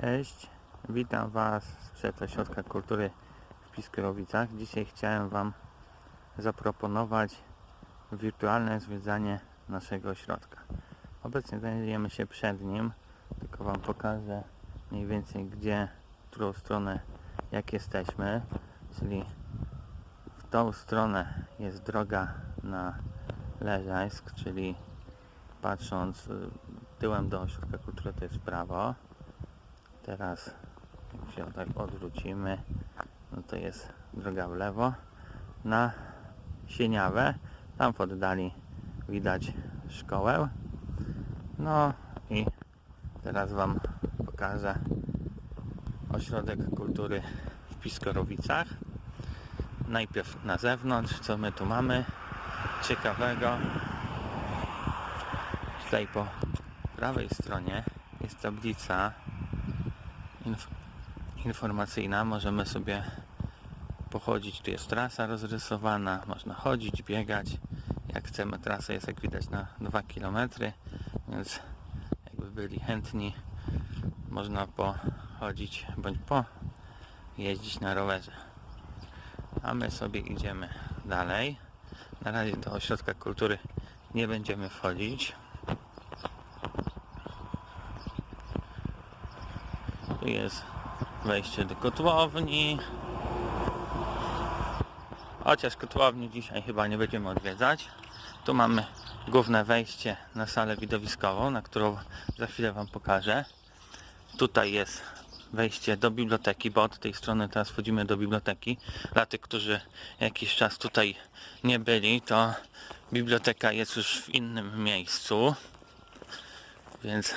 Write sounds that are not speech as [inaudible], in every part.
Cześć, witam Was sprzed Ośrodka Kultury w Piskorowicach. Dzisiaj chciałem Wam zaproponować wirtualne zwiedzanie naszego ośrodka. Obecnie znajdujemy się przed nim, tylko Wam pokażę mniej więcej gdzie, w którą stronę jak jesteśmy, czyli w tą stronę jest droga na Leżajsk, czyli patrząc y, tyłem do Ośrodka Kultury to jest prawo. Teraz jak się tak odwrócimy, no to jest droga w lewo na Sieniawę. Tam w oddali widać szkołę. No i teraz Wam pokażę Ośrodek Kultury w Piskorowicach. Najpierw na zewnątrz, co my tu mamy ciekawego. Tutaj po prawej stronie jest tablica inf informacyjna. Możemy sobie pochodzić. Tu jest trasa rozrysowana. Można chodzić, biegać. Jak chcemy, trasa jest jak widać na 2 km, więc jakby byli chętni, można pochodzić bądź po jeździć na rowerze. A my sobie idziemy dalej. Na razie do ośrodka kultury nie będziemy wchodzić. Tu jest wejście do kotłowni. Chociaż kotłowni dzisiaj chyba nie będziemy odwiedzać. Tu mamy główne wejście na salę widowiskową, na którą za chwilę Wam pokażę. Tutaj jest wejście do biblioteki, bo od tej strony teraz wchodzimy do biblioteki. Dla tych, którzy jakiś czas tutaj nie byli, to biblioteka jest już w innym miejscu. Więc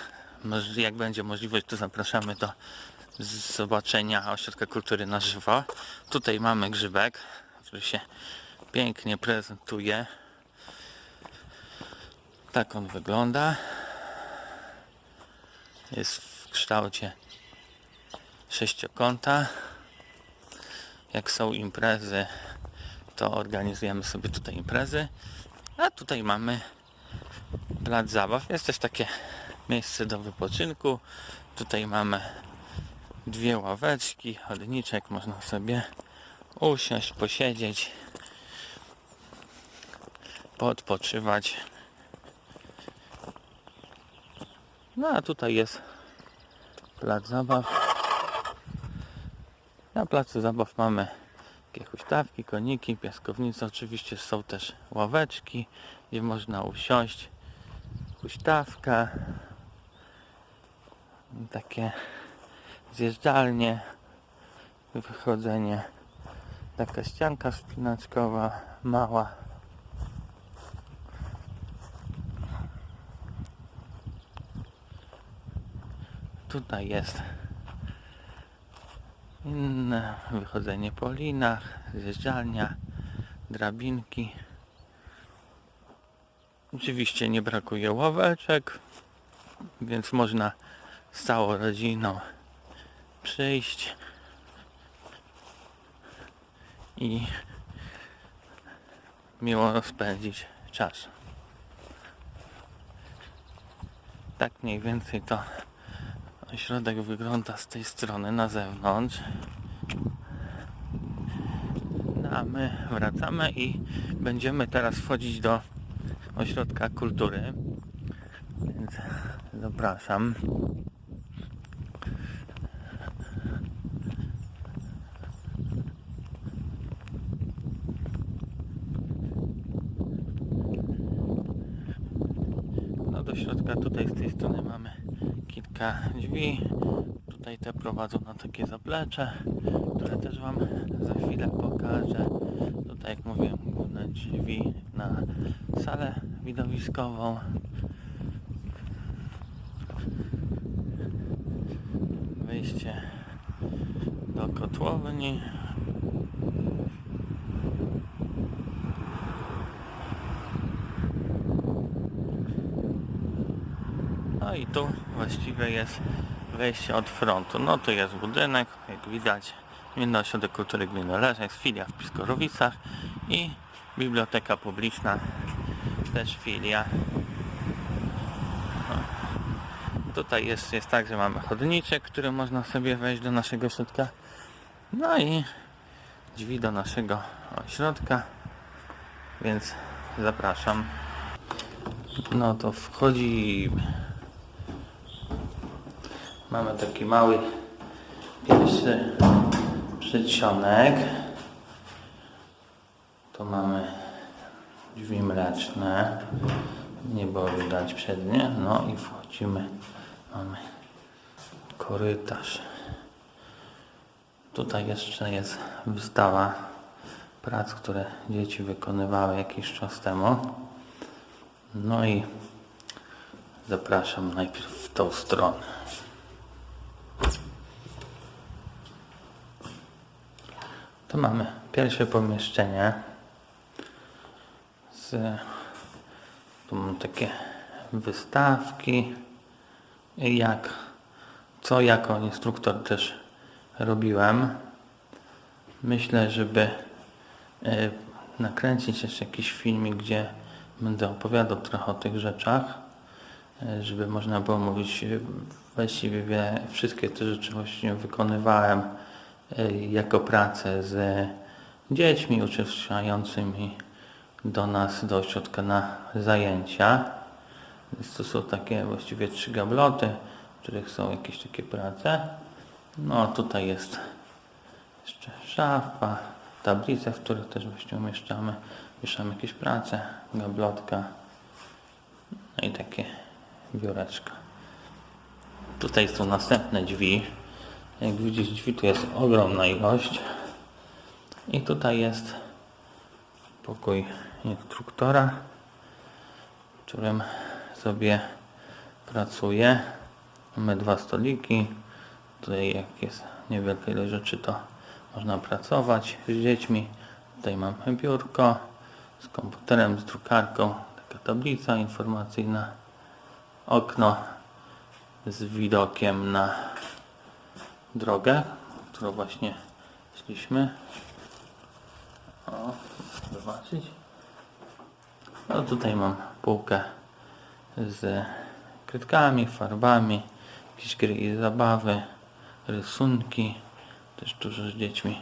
jak będzie możliwość, to zapraszamy do zobaczenia Ośrodka Kultury na żywo. Tutaj mamy grzybek, który się pięknie prezentuje. Tak on wygląda. Jest w kształcie sześciokąta. Jak są imprezy, to organizujemy sobie tutaj imprezy. A tutaj mamy plac zabaw. Jest też takie miejsce do wypoczynku. Tutaj mamy dwie ławeczki, chodniczek, można sobie usiąść, posiedzieć, podpoczywać. No a tutaj jest plac zabaw. Na placu zabaw mamy takie huśtawki, koniki, piaskownice. Oczywiście są też ławeczki, gdzie można usiąść. Huśtawka. Takie zjeżdżalnie, wychodzenie, taka ścianka wspinaczkowa, mała. Tutaj jest inne wychodzenie po linach, zjeżdżalnia, drabinki. Oczywiście nie brakuje ławeczek, więc można z całą rodziną przyjść i miło spędzić czas. Tak mniej więcej to ośrodek wygląda z tej strony na zewnątrz. No, a my wracamy i będziemy teraz wchodzić do ośrodka kultury. Więc zapraszam. Tutaj z tej strony mamy kilka drzwi. Tutaj te prowadzą na takie zaplecze, które też Wam za chwilę pokażę. Tutaj jak mówiłem główne drzwi na salę widowiskową. Wejście do kotłowni. No i tu właściwie jest wejście od frontu. No tu jest budynek, jak widać Gminny Ośrodek Kultury Gminy Leżek, filia w Piskorowicach i biblioteka publiczna, też filia. No. Tutaj jeszcze jest tak, że mamy chodniczek, który można sobie wejść do naszego środka. No i drzwi do naszego ośrodka. Więc zapraszam. No to wchodzimy. Mamy taki mały pierwszy przedsionek. Tu mamy drzwi mleczne. Nie było widać przednie. No i wchodzimy. Mamy korytarz. Tutaj jeszcze jest wystawa prac, które dzieci wykonywały jakiś czas temu. No i zapraszam najpierw w tą stronę. Tu mamy pierwsze pomieszczenie. Z, tu mam takie wystawki. Jak, co jako instruktor też robiłem. Myślę, żeby e, nakręcić jeszcze jakiś filmik, gdzie będę opowiadał trochę o tych rzeczach, e, żeby można było mówić e, właściwie wie- wszystkie te rzeczy właśnie wykonywałem jako pracę z dziećmi uczęszczającymi do nas, do ośrodka na zajęcia. Więc to są takie właściwie trzy gabloty, w których są jakieś takie prace. No tutaj jest jeszcze szafa, tablice, w których też właśnie umieszczamy, wieszamy jakieś prace, gablotka, no i takie biureczka. Tutaj są następne drzwi. Jak widzisz drzwi tu jest ogromna ilość. I tutaj jest pokój instruktora, w którym sobie pracuję. Mamy dwa stoliki. Tutaj jak jest niewielka ilość rzeczy, to można pracować z dziećmi. Tutaj mamy biurko z komputerem, z drukarką, taka tablica informacyjna, okno z widokiem na drogę, którą właśnie szliśmy. O, zobaczyć. No tutaj mam półkę z kredkami, farbami, jakieś gry i zabawy, rysunki. Też dużo z dziećmi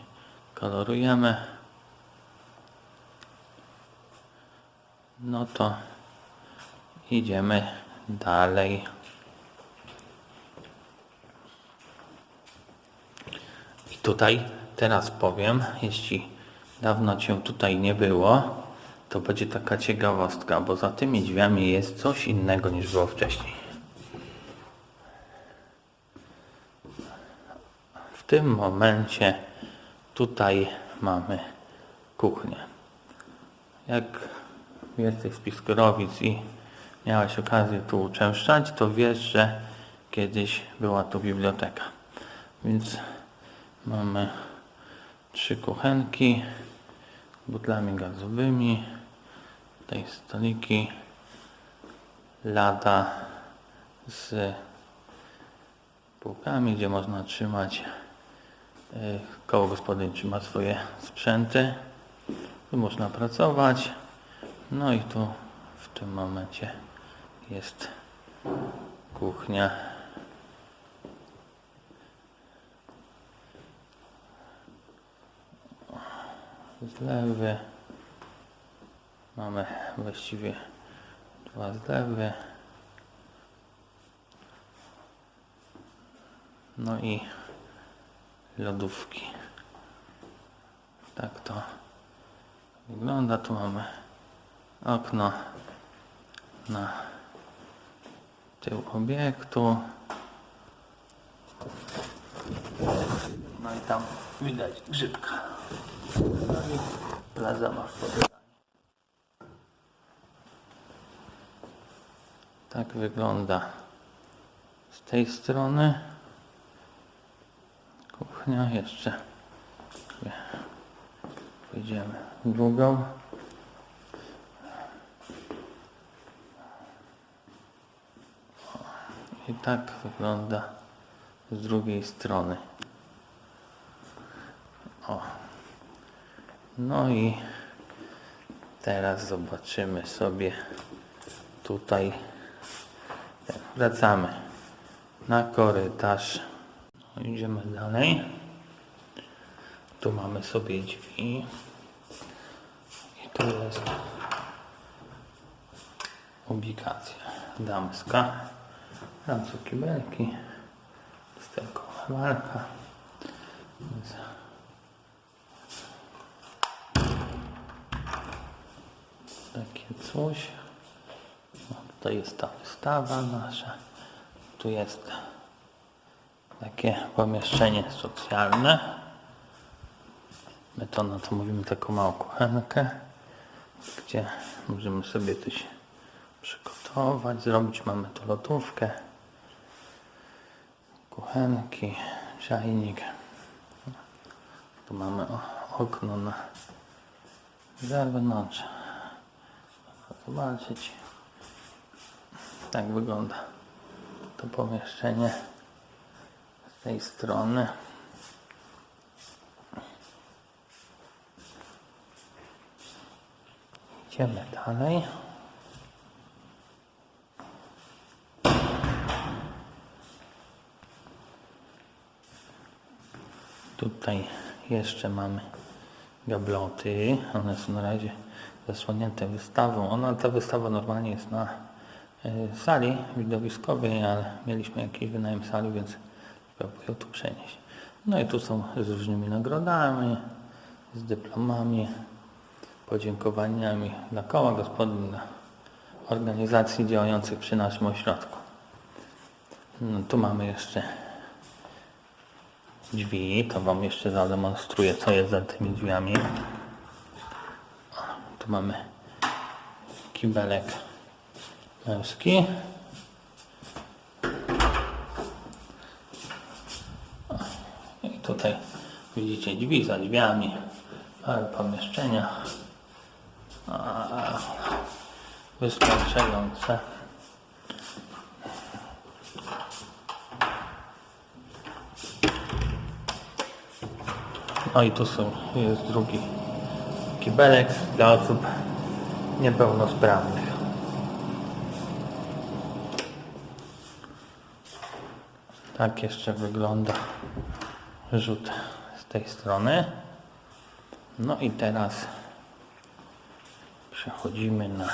kolorujemy. No to idziemy dalej. Tutaj teraz powiem, jeśli dawno Cię tutaj nie było, to będzie taka ciekawostka, bo za tymi drzwiami jest coś innego niż było wcześniej. W tym momencie tutaj mamy kuchnię. Jak jesteś z Piskorowic i miałeś okazję tu uczęszczać, to wiesz, że kiedyś była tu biblioteka. Więc mamy trzy kuchenki butlami gazowymi, tutaj stoliki, lada z półkami, gdzie można trzymać y, koło gospodyń ma swoje sprzęty. Tu można pracować. No i tu w tym momencie jest kuchnia. Zlewy. Mamy właściwie dwa zlewy. No i lodówki. Tak to wygląda. Tu mamy okno na tył obiektu. No i tam widać grzybka. No plaza ma w podaniu. Tak wygląda z tej strony. Kuchnia jeszcze. Pójdziemy drugą. I tak wygląda z drugiej strony. No i teraz zobaczymy sobie tutaj. Wracamy na korytarz. No, idziemy dalej. Tu mamy sobie drzwi. I tu jest ubikacja damska. Tam są kibelki. Lusterkowa walka. Więc Takie coś. No, tutaj jest ta wystawa nasza. Tu jest takie pomieszczenie socjalne. My to na to mówimy taką małą kuchenkę, gdzie możemy sobie coś przygotować, zrobić. Mamy tu lodówkę, kuchenki, czajnik. Tu mamy okno na zewnątrz. Zobaczyć, tak wygląda to pomieszczenie z tej strony. Idziemy dalej. Tutaj jeszcze mamy gabloty. One są na razie zasłonięte wystawą. Ona, ta wystawa normalnie jest na e, sali widowiskowej, ale mieliśmy jakiś wynajem sali, więc ją tu przenieść. No i tu są z różnymi nagrodami, z dyplomami, podziękowaniami dla koła gospodyń, dla organizacji działających przy naszym ośrodku. No, tu mamy jeszcze drzwi, to Wam jeszcze zademonstruję, co jest za tymi drzwiami. Tu mamy kibelek męski. I tutaj widzicie drzwi za drzwiami, małe pomieszczenia. Wystarczające. No i tu są, jest drugi kibelek dla osób niepełnosprawnych. Tak jeszcze wygląda rzut z tej strony. No i teraz przechodzimy na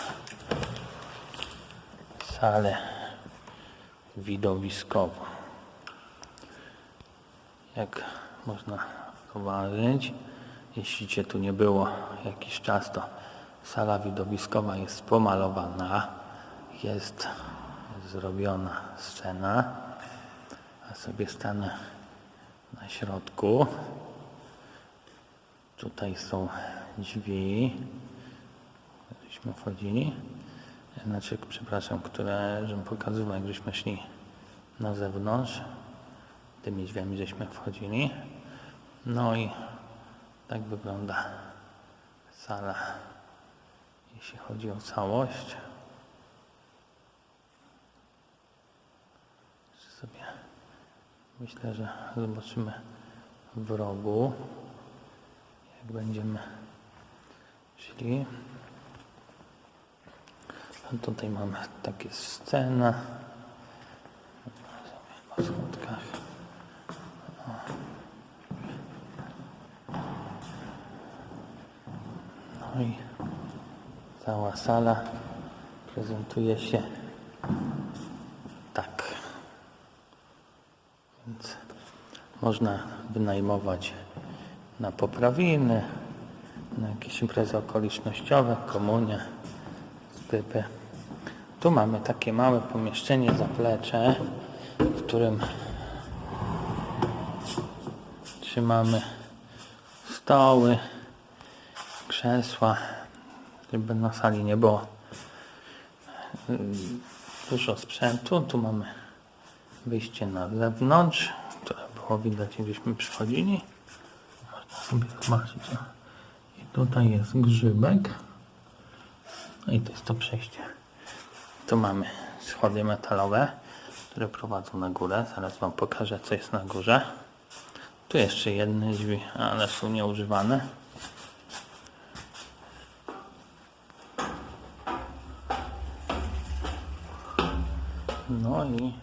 salę widowiskową. Jak można zauważyć, jeśli Cię tu nie było jakiś czas, to sala widowiskowa jest pomalowana, jest zrobiona scena, a sobie stanę na środku. Tutaj są drzwi, żeśmy wchodzili, znaczy, przepraszam, które, żebym pokazywał, jak żeśmy szli na zewnątrz, tymi drzwiami żeśmy wchodzili. No i tak wygląda sala, jeśli chodzi o całość. Sobie myślę, że zobaczymy w rogu, jak będziemy szli. A tutaj mamy takie scena. Po schodkach. No i cała sala prezentuje się tak. Więc można wynajmować na poprawiny, na jakieś imprezy okolicznościowe, komunie, stypy. Tu mamy takie małe pomieszczenie, zaplecze, w którym trzymamy stoły, krzesła, żeby na sali nie było dużo sprzętu. Tu mamy wyjście na zewnątrz, które było widać, gdzieśmy przychodzili. Można sobie zobaczyć. I tutaj jest grzybek. No i to jest to przejście. Tu mamy schody metalowe, które prowadzą na górę. Zaraz Wam pokażę, co jest na górze. Tu jeszcze jedne drzwi, ale są nieużywane. i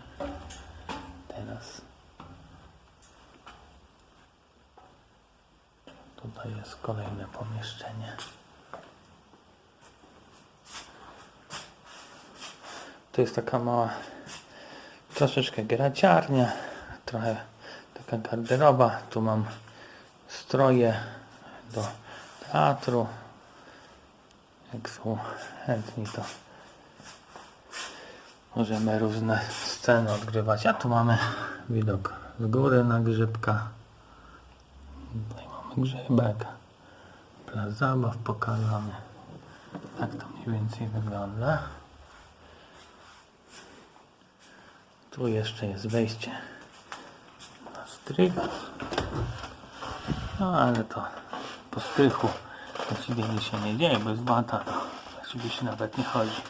teraz tutaj jest kolejne pomieszczenie. To jest taka mała troszeczkę graciarnia, trochę taka garderoba. Tu mam stroje do teatru. Jak są chętni to możemy różne sceny odgrywać. A tu mamy widok z góry na grzybka. Tutaj mamy grzybek. Plac zabaw pokazany. Tak to mniej więcej wygląda. Tu jeszcze jest wejście na strych. No ale to po strychu właściwie nic się nie dzieje, bo jest wata, to właściwie się nawet nie chodzi.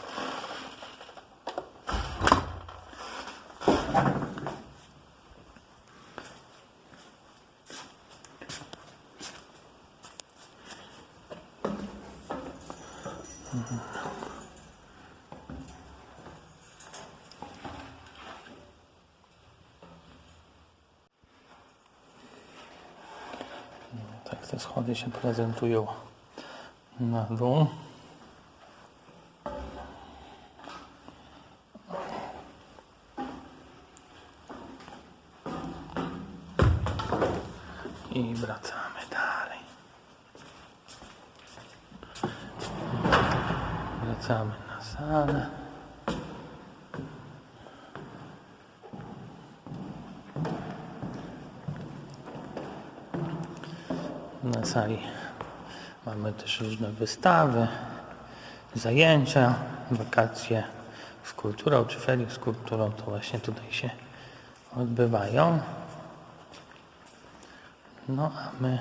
Tak te schody się prezentują na dół. I wracamy dalej. Wracamy na salę. Na sali mamy też różne wystawy, zajęcia, wakacje z kulturą, czy ferie z kulturą, to właśnie tutaj się odbywają. No a my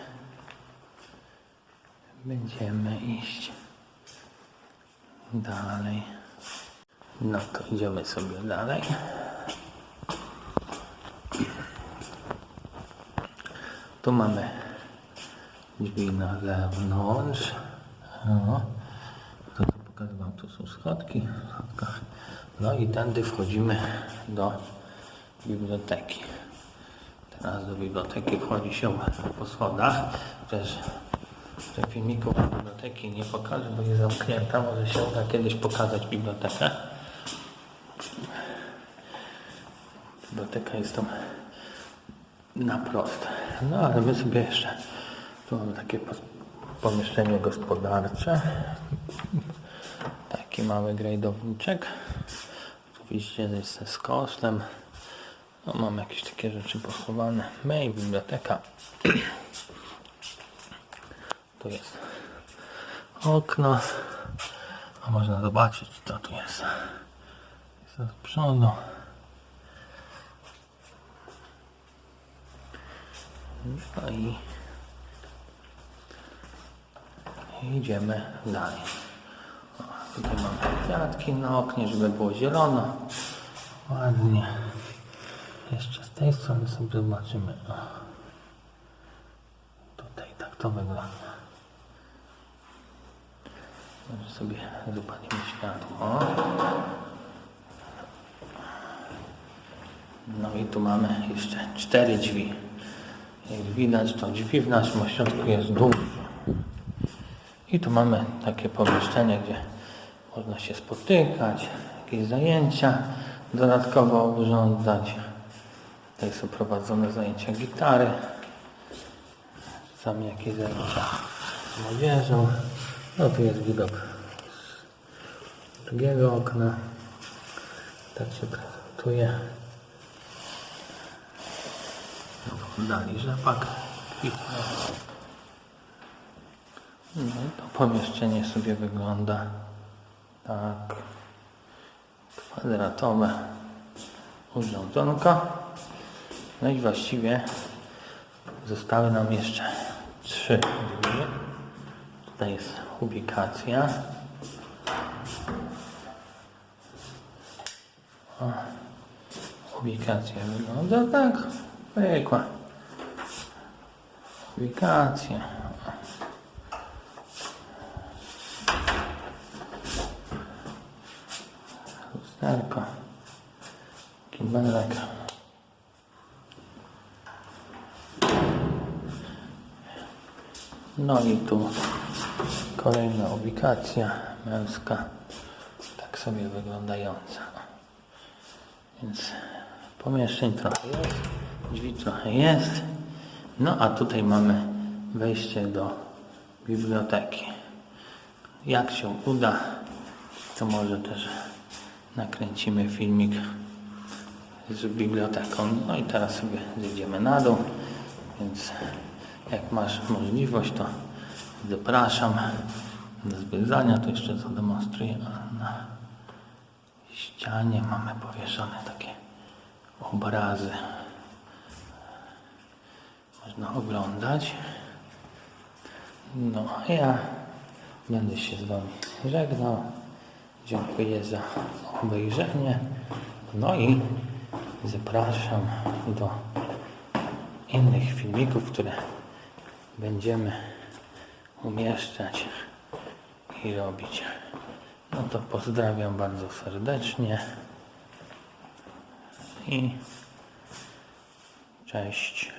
będziemy iść dalej. No to idziemy sobie dalej. Tu mamy drzwi na zewnątrz. No. To pokazywałem, tu są schodki. No i tędy wchodzimy do biblioteki. Teraz do biblioteki wchodzi się po schodach. Też w filmiku biblioteki nie pokażę, bo jest zamknięta. Może się uda kiedyś pokazać bibliotekę. Biblioteka jest tam na prost. No ale my sobie jeszcze tu mamy takie pomieszczenie gospodarcze. Taki mały grajdowniczek. Oczywiście jest ze skoslem. No, mam jakieś takie rzeczy pochowane. My i biblioteka. [clears throat] Tu jest okno. A można zobaczyć co tu jest. Jest od przodu. No i idziemy dalej. O, tutaj mamy kwiatki na oknie, żeby było zielono. Ładnie. Jeszcze z tej strony sobie zobaczymy. O. Tutaj tak to wygląda. Sobie zapalimy światło. No i tu mamy jeszcze cztery drzwi. Jak widać to drzwi w naszym ośrodku jest dużo. I tu mamy takie pomieszczenie, gdzie można się spotykać, jakieś zajęcia dodatkowo urządzać. Tutaj są prowadzone zajęcia gitary, czasami jakieś zajęcia z młodzieżą. No tu jest widok z drugiego okna. Tak się prezentuje. Dali rzepak. No i to pomieszczenie sobie wygląda tak kwadratowe urządzonko. No i właściwie zostały nam jeszcze trzy. Tutaj jest ubikacja. O, ubikacja wygląda tak. Zwykła. Ubikacja. Lusterko. Kibelek. No i tu kolejna ubikacja męska, tak sobie wyglądająca. Więc pomieszczeń trochę jest, drzwi trochę jest. No a tutaj mamy wejście do biblioteki. Jak się uda, to może też nakręcimy filmik z biblioteką. No i teraz sobie zjedziemy na dół, więc jak masz możliwość, to zapraszam do zwiedzania. To jeszcze zademonstruję. Na ścianie mamy powieszone takie obrazy. Można oglądać. No, a ja będę się z Wami żegnał. Dziękuję za obejrzenie. No i zapraszam do innych filmików, które będziemy umieszczać i robić. No to pozdrawiam bardzo serdecznie i cześć.